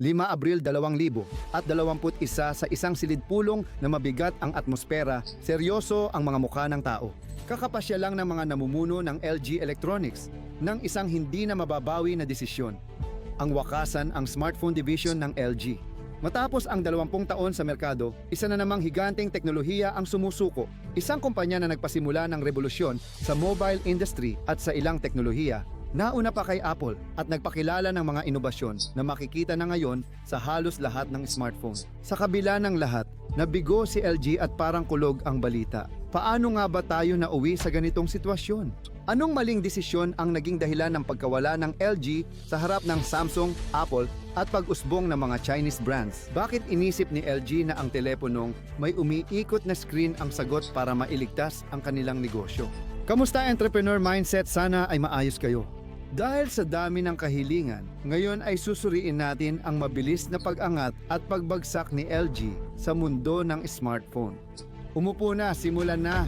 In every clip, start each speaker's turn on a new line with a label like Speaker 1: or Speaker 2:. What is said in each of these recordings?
Speaker 1: 5 Abril 2000 at 21 sa isang silid pulong na mabigat ang atmosfera, seryoso ang mga mukha ng tao. Kakapasya lang ng mga namumuno ng LG Electronics ng isang hindi na mababawi na desisyon. Ang wakasan ang smartphone division ng LG. Matapos ang 20 taon sa merkado, isa na namang higanteng teknolohiya ang sumusuko. Isang kumpanya na nagpasimula ng revolusyon sa mobile industry at sa ilang teknolohiya Nauna pa kay Apple at nagpakilala ng mga inobasyon na makikita na ngayon sa halos lahat ng smartphone. Sa kabila ng lahat, nabigo si LG at parang kulog ang balita. Paano nga ba tayo nauwi sa ganitong sitwasyon? Anong maling desisyon ang naging dahilan ng pagkawala ng LG sa harap ng Samsung, Apple at pag-usbong ng mga Chinese brands? Bakit inisip ni LG na ang teleponong may umiikot na screen ang sagot para mailigtas ang kanilang negosyo? Kamusta entrepreneur mindset? Sana ay maayos kayo. Dahil sa dami ng kahilingan, ngayon ay susuriin natin ang mabilis na pag-angat at pagbagsak ni LG sa mundo ng smartphone. Umupo na, simulan na!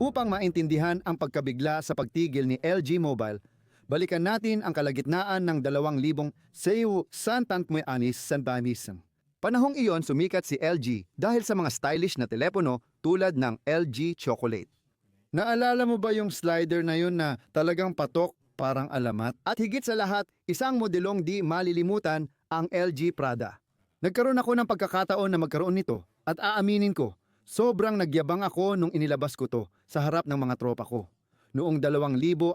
Speaker 1: Upang maintindihan ang pagkabigla sa pagtigil ni LG Mobile, balikan natin ang kalagitnaan ng 2,000 Seiyu Santant Muy Anis Sanbamisang. Panahong iyon sumikat si LG dahil sa mga stylish na telepono tulad ng LG Chocolate. Naalala mo ba yung slider na yun na talagang patok parang alamat? At higit sa lahat, isang modelong di malilimutan ang LG Prada. Nagkaroon ako ng pagkakataon na magkaroon nito at aaminin ko, sobrang nagyabang ako nung inilabas ko to sa harap ng mga tropa ko. Noong 2007,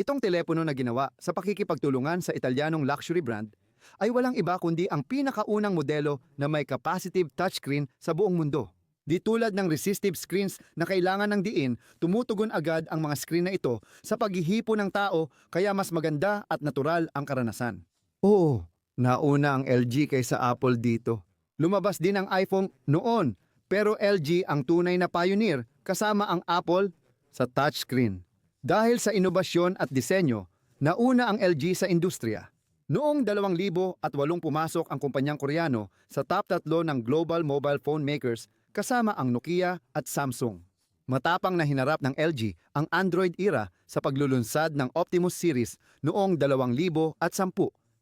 Speaker 1: itong telepono na ginawa sa pakikipagtulungan sa Italianong luxury brand ay walang iba kundi ang pinakaunang modelo na may capacitive touchscreen sa buong mundo. Di tulad ng resistive screens na kailangan ng diin, tumutugon agad ang mga screen na ito sa paghihipo ng tao kaya mas maganda at natural ang karanasan. Oo, nauna ang LG kaysa Apple dito. Lumabas din ang iPhone noon, pero LG ang tunay na pioneer kasama ang Apple sa touchscreen. Dahil sa inobasyon at disenyo, nauna ang LG sa industriya. Noong 2008 pumasok ang kumpanyang Koreano sa top tatlo ng global mobile phone makers kasama ang Nokia at Samsung. Matapang na hinarap ng LG ang Android era sa paglulunsad ng Optimus series noong 2010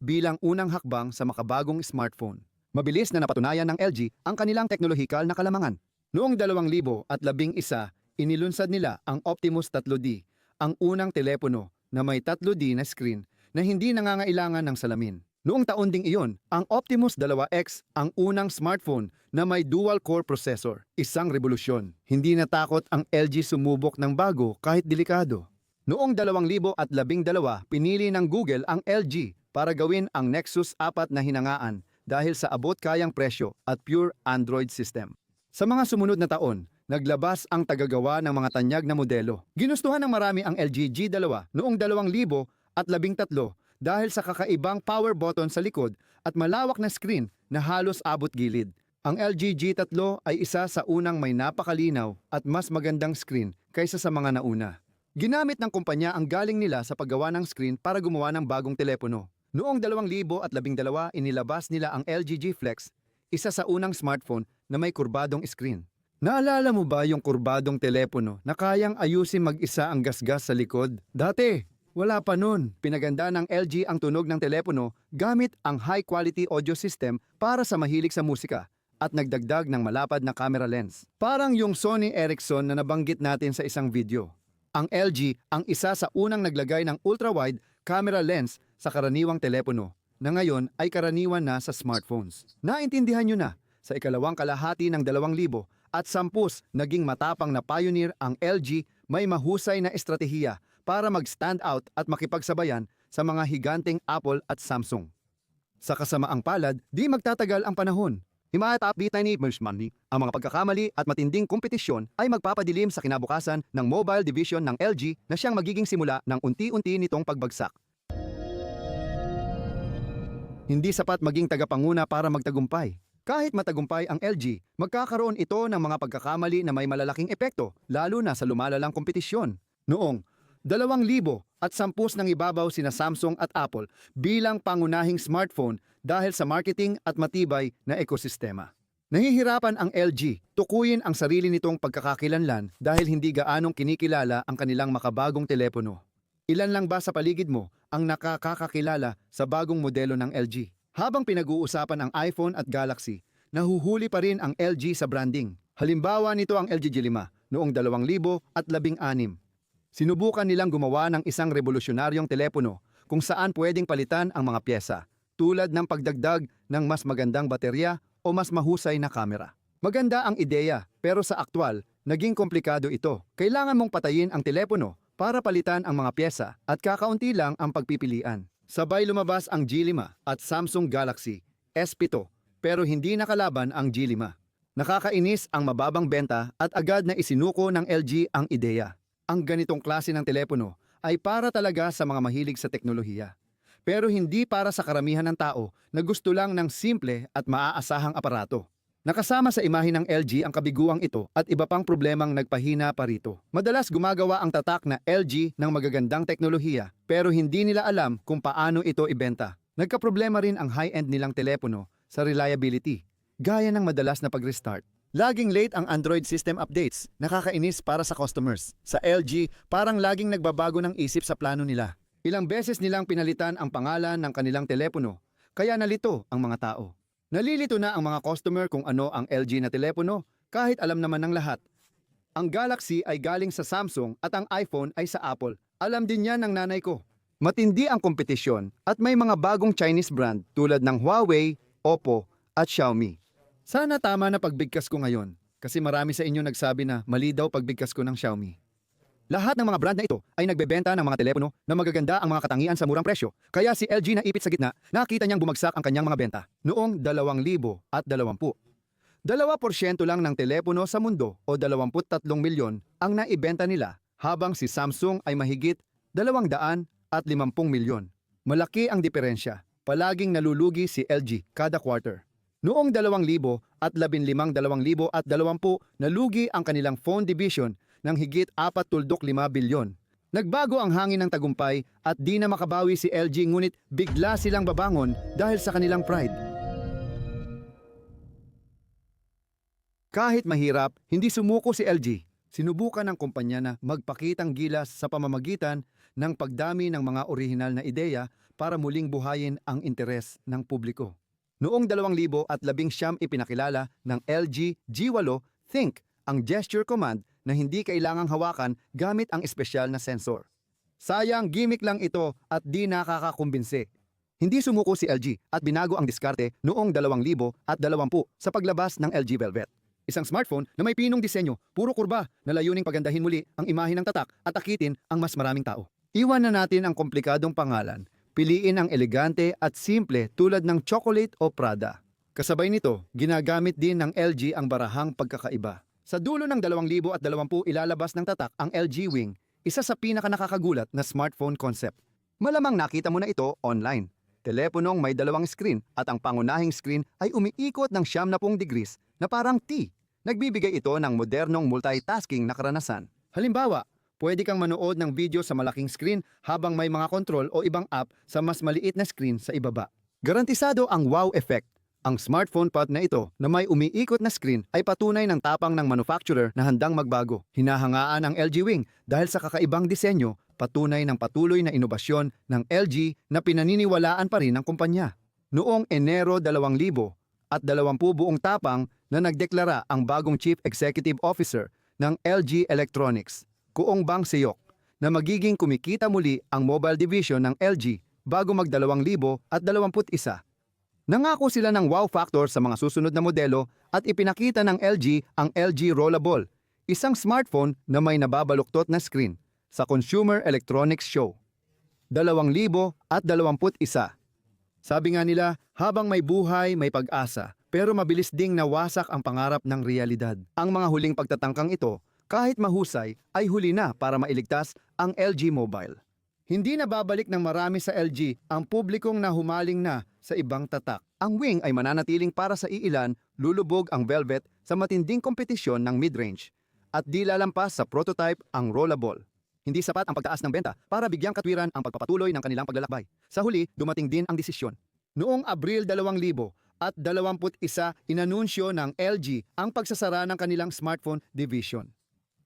Speaker 1: bilang unang hakbang sa makabagong smartphone. Mabilis na napatunayan ng LG ang kanilang teknolohikal na kalamangan. Noong 2011, inilunsad nila ang Optimus 3D, ang unang telepono na may 3D na screen na hindi nangangailangan ng salamin. Noong taon ding iyon, ang Optimus 2X ang unang smartphone na may dual-core processor. Isang revolusyon. Hindi natakot ang LG sumubok ng bago kahit delikado. Noong 2012, pinili ng Google ang LG para gawin ang Nexus 4 na hinangaan dahil sa abot-kayang presyo at pure Android system. Sa mga sumunod na taon, naglabas ang tagagawa ng mga tanyag na modelo. Ginustuhan ng marami ang LG G2 noong 2013 dahil sa kakaibang power button sa likod at malawak na screen na halos abot gilid. Ang LG G3 ay isa sa unang may napakalinaw at mas magandang screen kaysa sa mga nauna. Ginamit ng kumpanya ang galing nila sa paggawa ng screen para gumawa ng bagong telepono. Noong 2012, inilabas nila ang LG G Flex, isa sa unang smartphone na may kurbadong screen. Naalala mo ba yung kurbadong telepono na kayang ayusin mag-isa ang gasgas sa likod? Dati, wala pa nun. Pinaganda ng LG ang tunog ng telepono gamit ang high-quality audio system para sa mahilig sa musika at nagdagdag ng malapad na camera lens. Parang yung Sony Ericsson na nabanggit natin sa isang video. Ang LG ang isa sa unang naglagay ng ultra-wide camera lens sa karaniwang telepono na ngayon ay karaniwan na sa smartphones. Naintindihan nyo na, sa ikalawang kalahati ng 2000 at sampus naging matapang na pioneer ang LG may mahusay na estratehiya para mag-stand out at makipagsabayan sa mga higanteng Apple at Samsung. Sa kasamaang palad, di magtatagal ang panahon. Himayat upbeat ni Mersh Money, ang mga pagkakamali at matinding kompetisyon ay magpapadilim sa kinabukasan ng mobile division ng LG na siyang magiging simula ng unti-unti nitong pagbagsak. Hindi sapat maging tagapanguna para magtagumpay. Kahit matagumpay ang LG, magkakaroon ito ng mga pagkakamali na may malalaking epekto, lalo na sa lumalalang kompetisyon. Noong 2000 at sampus ng ibabaw sina Samsung at Apple bilang pangunahing smartphone dahil sa marketing at matibay na ekosistema. Nahihirapan ang LG tukuyin ang sarili nitong pagkakakilanlan dahil hindi gaanong kinikilala ang kanilang makabagong telepono. Ilan lang ba sa paligid mo ang nakakakakilala sa bagong modelo ng LG? Habang pinag-uusapan ang iPhone at Galaxy, nahuhuli pa rin ang LG sa branding. Halimbawa nito ang LG G5 noong 2016. Sinubukan nilang gumawa ng isang revolusyonaryong telepono kung saan pwedeng palitan ang mga pyesa, tulad ng pagdagdag ng mas magandang baterya o mas mahusay na kamera. Maganda ang ideya, pero sa aktwal, naging komplikado ito. Kailangan mong patayin ang telepono para palitan ang mga pyesa at kakaunti lang ang pagpipilian. Sabay lumabas ang G5 at Samsung Galaxy S7 pero hindi nakalaban ang G5. Nakakainis ang mababang benta at agad na isinuko ng LG ang ideya. Ang ganitong klase ng telepono ay para talaga sa mga mahilig sa teknolohiya. Pero hindi para sa karamihan ng tao na gusto lang ng simple at maaasahang aparato. Nakasama sa imahe ng LG ang kabiguang ito at iba pang problemang nagpahina pa rito. Madalas gumagawa ang tatak na LG ng magagandang teknolohiya pero hindi nila alam kung paano ito ibenta. Nagkaproblema rin ang high-end nilang telepono sa reliability, gaya ng madalas na pag-restart. Laging late ang Android system updates, nakakainis para sa customers. Sa LG, parang laging nagbabago ng isip sa plano nila. Ilang beses nilang pinalitan ang pangalan ng kanilang telepono, kaya nalito ang mga tao. Nalilito na ang mga customer kung ano ang LG na telepono kahit alam naman ng lahat. Ang Galaxy ay galing sa Samsung at ang iPhone ay sa Apple. Alam din yan ng nanay ko. Matindi ang kompetisyon at may mga bagong Chinese brand tulad ng Huawei, Oppo at Xiaomi. Sana tama na pagbigkas ko ngayon kasi marami sa inyo nagsabi na mali daw pagbigkas ko ng Xiaomi. Lahat ng mga brand na ito ay nagbebenta ng mga telepono na magaganda ang mga katangian sa murang presyo. Kaya si LG na ipit sa gitna, nakita niyang bumagsak ang kanyang mga benta noong 2020. 2% lang ng telepono sa mundo o 23 milyon ang naibenta nila habang si Samsung ay mahigit 200 at 50 milyon. Malaki ang diferensya. Palaging nalulugi si LG kada quarter. Noong 2000 at 15-2020 nalugi ang kanilang phone division ng higit 4.5 bilyon. Nagbago ang hangin ng tagumpay at di na makabawi si LG ngunit bigla silang babangon dahil sa kanilang pride. Kahit mahirap, hindi sumuko si LG. Sinubukan ng kumpanya na magpakitang gilas sa pamamagitan ng pagdami ng mga orihinal na ideya para muling buhayin ang interes ng publiko. Noong 2019 ipinakilala ng LG G8 Think ang gesture command na hindi kailangang hawakan gamit ang espesyal na sensor. Sayang gimmick lang ito at di nakakakumbinsi. Hindi sumuko si LG at binago ang diskarte noong 2020 sa paglabas ng LG Velvet. Isang smartphone na may pinong disenyo, puro kurba na layuning pagandahin muli ang imahe ng tatak at akitin ang mas maraming tao. Iwan na natin ang komplikadong pangalan. Piliin ang elegante at simple tulad ng chocolate o Prada. Kasabay nito, ginagamit din ng LG ang barahang pagkakaiba. Sa dulo ng 2020 ilalabas ng tatak ang LG Wing, isa sa pinaka nakakagulat na smartphone concept. Malamang nakita mo na ito online. Teleponong may dalawang screen at ang pangunahing screen ay umiikot ng 70 degrees na parang T. Nagbibigay ito ng modernong multitasking na karanasan. Halimbawa, pwede kang manood ng video sa malaking screen habang may mga control o ibang app sa mas maliit na screen sa ibaba. Garantisado ang wow effect. Ang smartphone pod na ito na may umiikot na screen ay patunay ng tapang ng manufacturer na handang magbago. Hinahangaan ang LG Wing dahil sa kakaibang disenyo, patunay ng patuloy na inobasyon ng LG na pinaniniwalaan pa rin ng kumpanya. Noong Enero 2000 at 20 buong tapang na nagdeklara ang bagong Chief Executive Officer ng LG Electronics, Kuong Bang Seyok, na magiging kumikita muli ang mobile division ng LG bago mag 2021. Nangako sila ng wow factor sa mga susunod na modelo at ipinakita ng LG ang LG Rollable, isang smartphone na may nababaluktot na screen sa Consumer Electronics Show. 2021. Sabi nga nila, habang may buhay, may pag-asa, pero mabilis ding nawasak ang pangarap ng realidad. Ang mga huling pagtatangkang ito, kahit mahusay, ay huli na para mailigtas ang LG Mobile. Hindi na babalik ng marami sa LG ang publikong nahumaling na sa ibang tatak. Ang wing ay mananatiling para sa iilan, lulubog ang Velvet sa matinding kompetisyon ng mid-range. At di lalampas sa prototype ang rollable. Hindi sapat ang pagtaas ng benta para bigyang katwiran ang pagpapatuloy ng kanilang paglalakbay. Sa huli, dumating din ang desisyon. Noong Abril 2000 at 21 inanunsyo ng LG ang pagsasara ng kanilang smartphone division.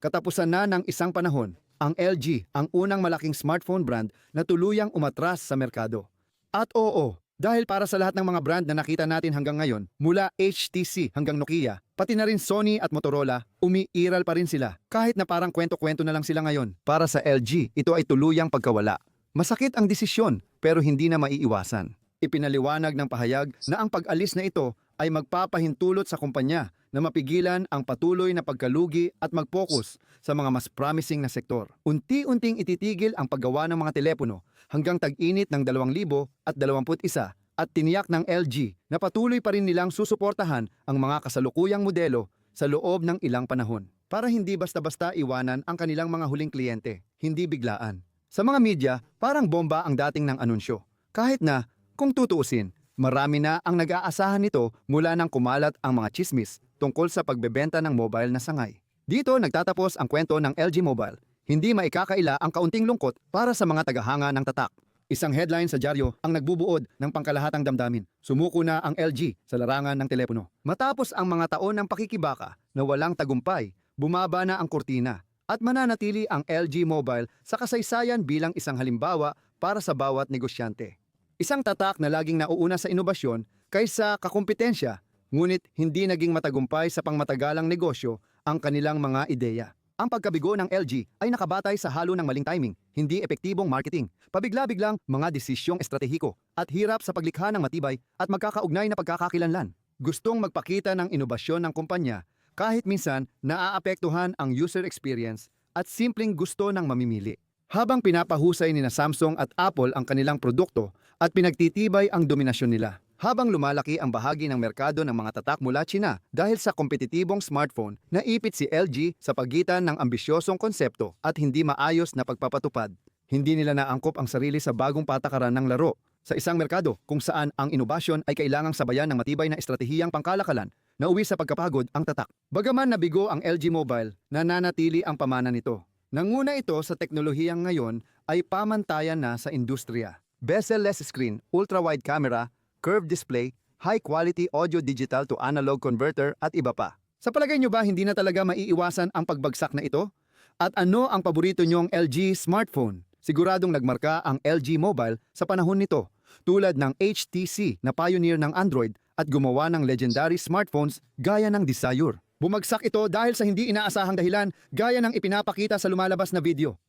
Speaker 1: Katapusan na ng isang panahon, ang LG ang unang malaking smartphone brand na tuluyang umatras sa merkado. At oo, dahil para sa lahat ng mga brand na nakita natin hanggang ngayon, mula HTC hanggang Nokia, pati na rin Sony at Motorola, umiiral pa rin sila. Kahit na parang kwento-kwento na lang sila ngayon. Para sa LG, ito ay tuluyang pagkawala. Masakit ang desisyon, pero hindi na maiiwasan. Ipinaliwanag ng pahayag na ang pag-alis na ito ay magpapahintulot sa kumpanya na mapigilan ang patuloy na pagkalugi at mag-focus sa mga mas promising na sektor. Unti-unting ititigil ang paggawa ng mga telepono hanggang tag-init ng 2021 at tiniyak ng LG na patuloy pa rin nilang susuportahan ang mga kasalukuyang modelo sa loob ng ilang panahon para hindi basta-basta iwanan ang kanilang mga huling kliyente, hindi biglaan. Sa mga media, parang bomba ang dating ng anunsyo. Kahit na, kung tutuusin, marami na ang nag-aasahan nito mula nang kumalat ang mga chismis tungkol sa pagbebenta ng mobile na sangay. Dito nagtatapos ang kwento ng LG Mobile. Hindi maikakaila ang kaunting lungkot para sa mga tagahanga ng tatak. Isang headline sa dyaryo ang nagbubuod ng pangkalahatang damdamin. Sumuko na ang LG sa larangan ng telepono. Matapos ang mga taon ng pakikibaka na walang tagumpay, bumaba na ang kurtina at mananatili ang LG Mobile sa kasaysayan bilang isang halimbawa para sa bawat negosyante. Isang tatak na laging nauuna sa inobasyon kaysa kakumpetensya, ngunit hindi naging matagumpay sa pangmatagalang negosyo ang kanilang mga ideya. Ang pagkabigo ng LG ay nakabatay sa halo ng maling timing, hindi epektibong marketing, pabigla-biglang mga desisyong estratehiko, at hirap sa paglikha ng matibay at magkakaugnay na pagkakakilanlan. Gustong magpakita ng inobasyon ng kumpanya kahit minsan naaapektuhan ang user experience at simpleng gusto ng mamimili. Habang pinapahusay ni na Samsung at Apple ang kanilang produkto at pinagtitibay ang dominasyon nila. Habang lumalaki ang bahagi ng merkado ng mga tatak mula China dahil sa kompetitibong smartphone, naipit si LG sa pagitan ng ambisyosong konsepto at hindi maayos na pagpapatupad. Hindi nila naangkop ang sarili sa bagong patakaran ng laro sa isang merkado kung saan ang inobasyon ay kailangang sabayan ng matibay na estratehiyang pangkalakalan na uwi sa pagkapagod ang tatak. Bagaman nabigo ang LG Mobile, nananatili ang pamana nito. Nanguna ito sa teknolohiyang ngayon ay pamantayan na sa industriya. Bezel-less screen, ultra-wide camera, curved display, high-quality audio digital to analog converter at iba pa. Sa palagay nyo ba hindi na talaga maiiwasan ang pagbagsak na ito? At ano ang paborito nyong LG smartphone? Siguradong nagmarka ang LG Mobile sa panahon nito, tulad ng HTC na pioneer ng Android at gumawa ng legendary smartphones gaya ng Desire. Bumagsak ito dahil sa hindi inaasahang dahilan gaya ng ipinapakita sa lumalabas na video.